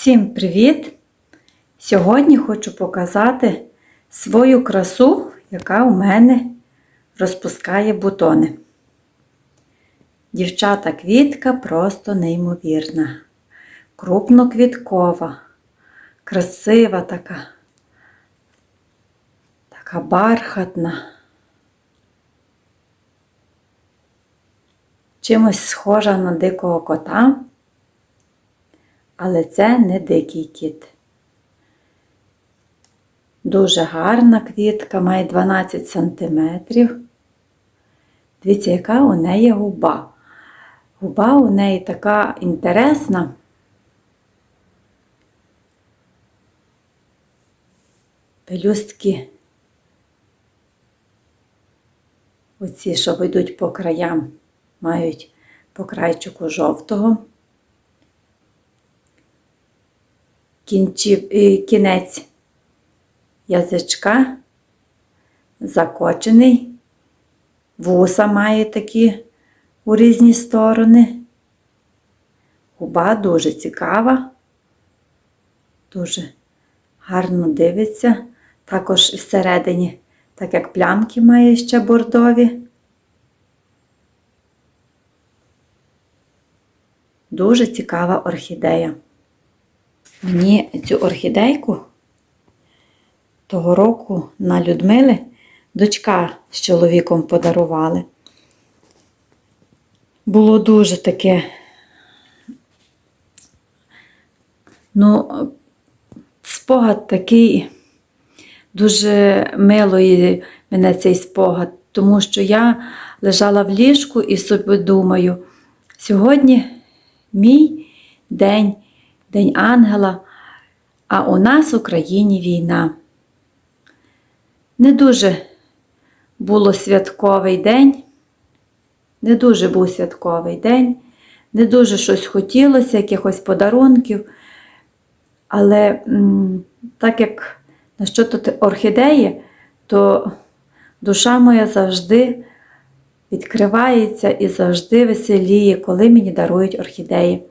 Всім привіт! Сьогодні хочу показати свою красу, яка у мене розпускає бутони. Дівчата квітка просто неймовірна, крупноквіткова, красива така, така бархатна. Чимось схожа на дикого кота. Але це не дикий кіт. Дуже гарна квітка, має 12 см. Дивіться, яка у неї губа. Губа у неї така інтересна. Пелюстки, оці, що йдуть по краям, мають по крайчику жовтого. Кінчів, е, кінець язичка закочений, вуса має такі у різні сторони. Губа дуже цікава, дуже гарно дивиться. Також всередині, так як плямки має ще бордові. Дуже цікава орхідея. Мені цю орхідейку того року на Людмили дочка з чоловіком подарували. Було дуже таке, ну, спогад такий, дуже милий мене цей спогад, тому що я лежала в ліжку і собі думаю, сьогодні мій день. День Ангела, а у нас в Україні війна. Не дуже було святковий день, не дуже був святковий день, не дуже щось хотілося, якихось подарунків. Але так як на що тут орхідеї, то душа моя завжди відкривається і завжди веселіє, коли мені дарують орхідеї.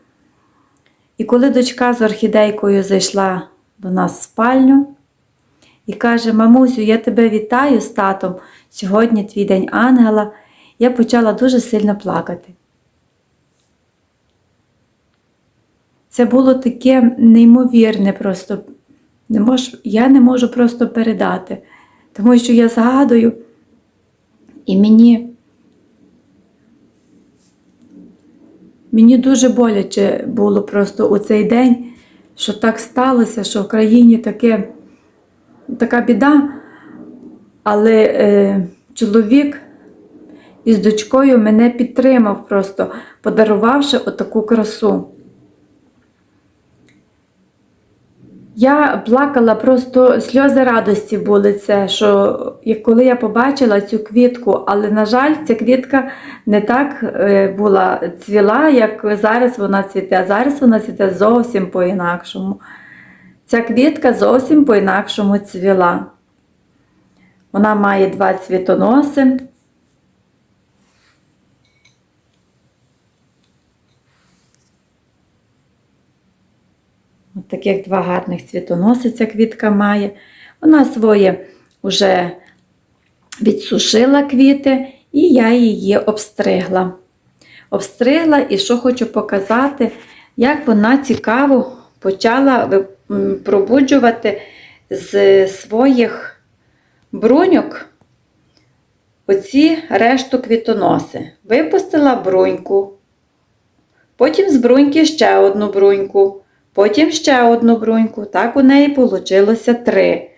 І коли дочка з орхідейкою зайшла до нас в спальню і каже: Мамусю, я тебе вітаю з татом, сьогодні твій день ангела, я почала дуже сильно плакати. Це було таке неймовірне, просто не мож, я не можу просто передати, тому що я згадую, і мені Мені дуже боляче було просто у цей день, що так сталося, що в країні таке, така біда, але е, чоловік із дочкою мене підтримав, просто подарувавши отаку красу. Я плакала, просто сльози радості були це, що коли я побачила цю квітку, але, на жаль, ця квітка не так е, була цвіла, як зараз вона цвіте. Зараз вона цвіте зовсім по-інакшому. Ця квітка зовсім по-інакшому цвіла. Вона має два цвітоноси. От таких два гарних цвітоноси ця квітка має. Вона своє вже відсушила квіти, і я її обстригла. Обстригла і що хочу показати, як вона цікаво почала пробуджувати з своїх бруньок оці решту квітоноси. Випустила бруньку, потім з бруньки ще одну бруньку. Потім ще одну бруньку. Так у неї вийшло три.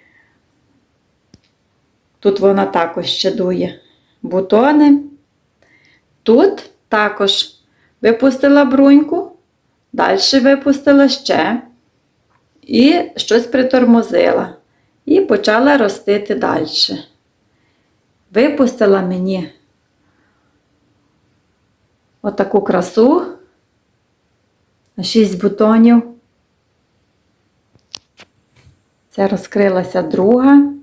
Тут вона також ще дує бутони. Тут також випустила бруньку, далі випустила ще і щось притормозила. І почала ростити далі. Випустила мені отаку красу 6 бутонів. Це розкрилася друга.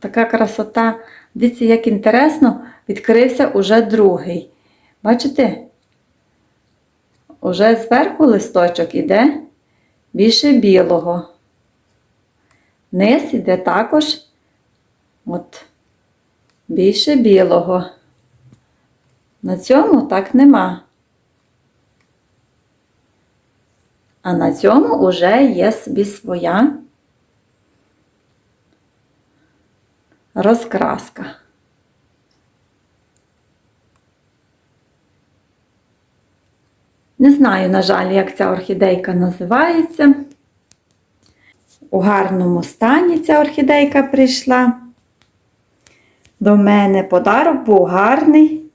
Така красота. Дивіться, як інтересно, відкрився уже другий. Бачите? уже зверху листочок іде більше білого. Низ іде також от, більше білого. На цьому так нема. А на цьому вже є собі своя розкраска. Не знаю, на жаль, як ця орхідейка називається. У гарному стані ця орхідейка прийшла. До мене подарок був гарний.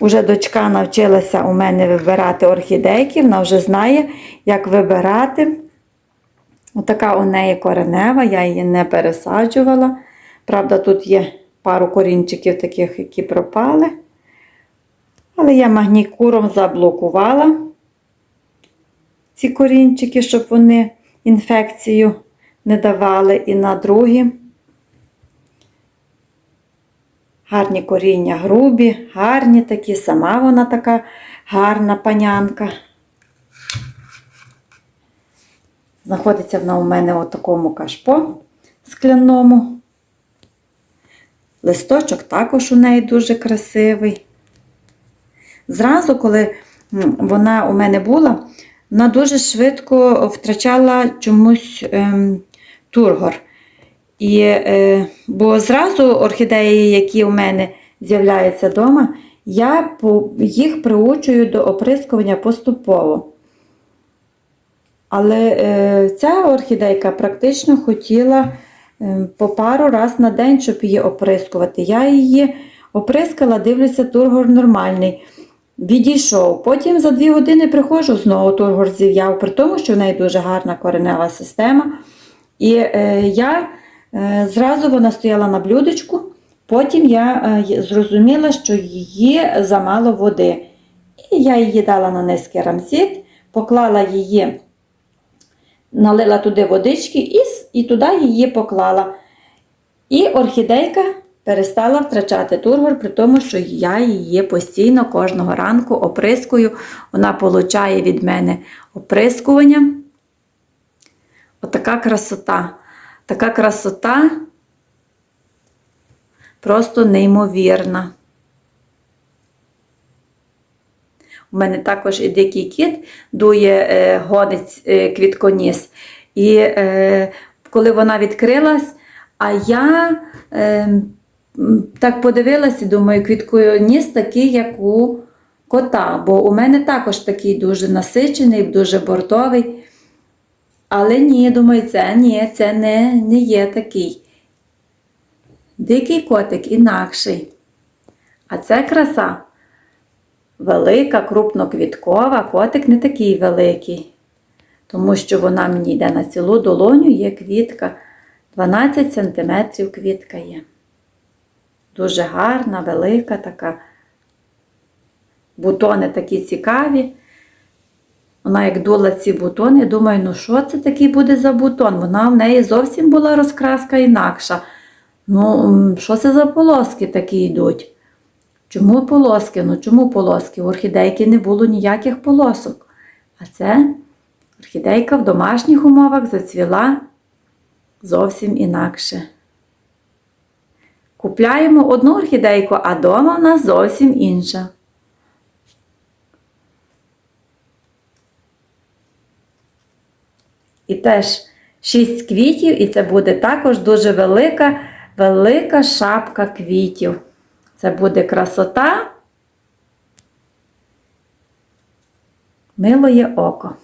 Уже дочка навчилася у мене вибирати орхідейки, вона вже знає, як вибирати. Отака у неї коренева, я її не пересаджувала. Правда, тут є пару корінчиків таких, які пропали. Але я магнікуром заблокувала ці корінчики, щоб вони інфекцію не давали і на другі. Гарні коріння грубі, гарні такі, сама вона така гарна панянка. Знаходиться вона у мене у такому кашпо скляному. Листочок також у неї дуже красивий. Зразу, коли вона у мене була, вона дуже швидко втрачала чомусь ем, тургор. І, е, Бо зразу орхідеї, які у мене з'являються вдома, я їх приучую до оприскування поступово. Але е, ця орхідейка практично хотіла е, по пару раз на день, щоб її оприскувати. Я її оприскала, дивлюся, тургор нормальний. Відійшов. Потім за дві години приходжу, знову тургор зів'яв, при тому, що в неї дуже гарна коренева система. І е, я зразу вона стояла на блюдечку, потім я е, зрозуміла, що її замало води. І я її дала на низький рамсіт, поклала її, налила туди водички і, і туди її поклала. І орхідейка перестала втрачати тургор, при тому, що я її постійно кожного ранку оприскую. Вона получає від мене оприскування. Отака красота. Така красота просто неймовірна. У мене також і дикий кіт дує е, гонець е, квітконіс. І е, коли вона відкрилась, а я е, так подивилася думаю, квітконіс такий, як у кота, бо у мене також такий дуже насичений, дуже бортовий. Але ні, думаю, це ні, це не, не є такий. Дикий котик інакший. А це краса велика, крупноквіткова, котик не такий великий. Тому що вона мені йде на цілу долоню, є квітка. 12 см квітка є. Дуже гарна, велика така. Бутони такі цікаві. Вона як дула ці бутони, думаю, ну що це такий буде за бутон? Вона в неї зовсім була розкраска інакша. Ну, що це за полоски такі йдуть? Чому полоски? Ну чому полоски? У орхідейки не було ніяких полосок. А це орхідейка в домашніх умовах зацвіла зовсім інакше. Купляємо одну орхідейку, а дома в нас зовсім інша. І теж 6 квітів, і це буде також дуже велика, велика шапка квітів. Це буде красота, милоє око.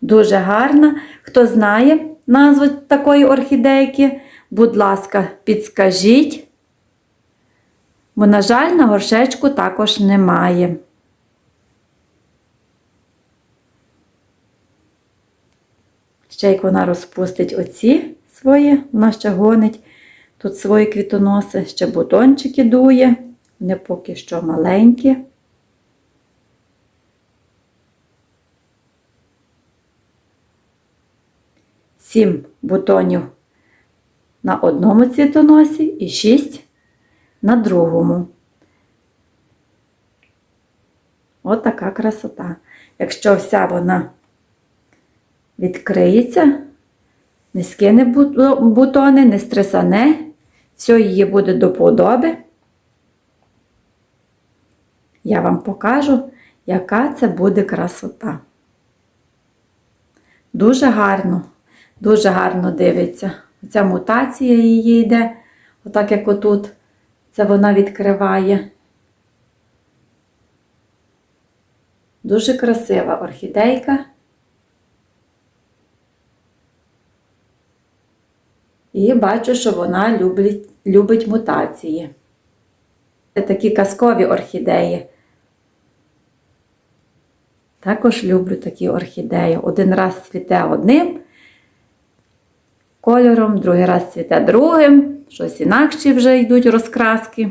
Дуже гарна. Хто знає назву такої орхідейки, будь ласка, підскажіть, бо, на жаль, на горшечку також немає. Ще як вона розпустить оці свої, вона ще гонить тут свої квітоноси, ще бутончики дує, вони поки що маленькі. Сім бутонів на одному цвітоносі і шість на другому. От красота. Якщо вся вона відкриється, не скине бутони, не стресане, все її буде до подоби. Я вам покажу, яка це буде красота. Дуже гарно, дуже гарно дивиться. Ця мутація її йде, отак як отут. Це вона відкриває. Дуже красива орхідейка. І бачу, що вона любить, любить мутації. Це такі казкові орхідеї. Також люблю такі орхідеї. Один раз цвіте одним кольором, другий раз цвіте другим, щось інакші вже йдуть розкраски.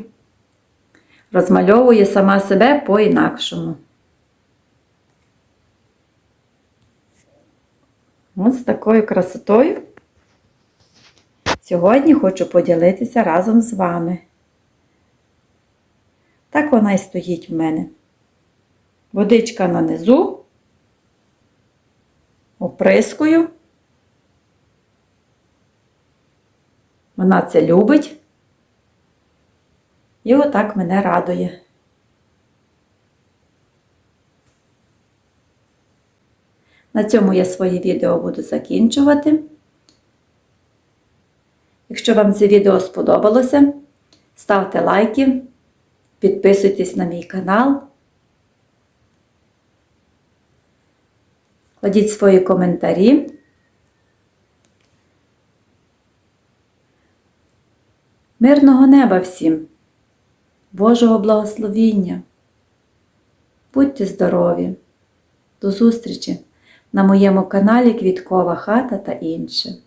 Розмальовує сама себе по-інакшому. Ось такою красотою. Сьогодні хочу поділитися разом з вами. Так вона і стоїть в мене. Водичка на низу, оприскую. Вона це любить. І отак мене радує. На цьому я своє відео буду закінчувати. Якщо вам це відео сподобалося, ставте лайки, підписуйтесь на мій канал, кладіть свої коментарі. Мирного неба всім, Божого благословіння. Будьте здорові! До зустрічі на моєму каналі Квіткова хата та інше.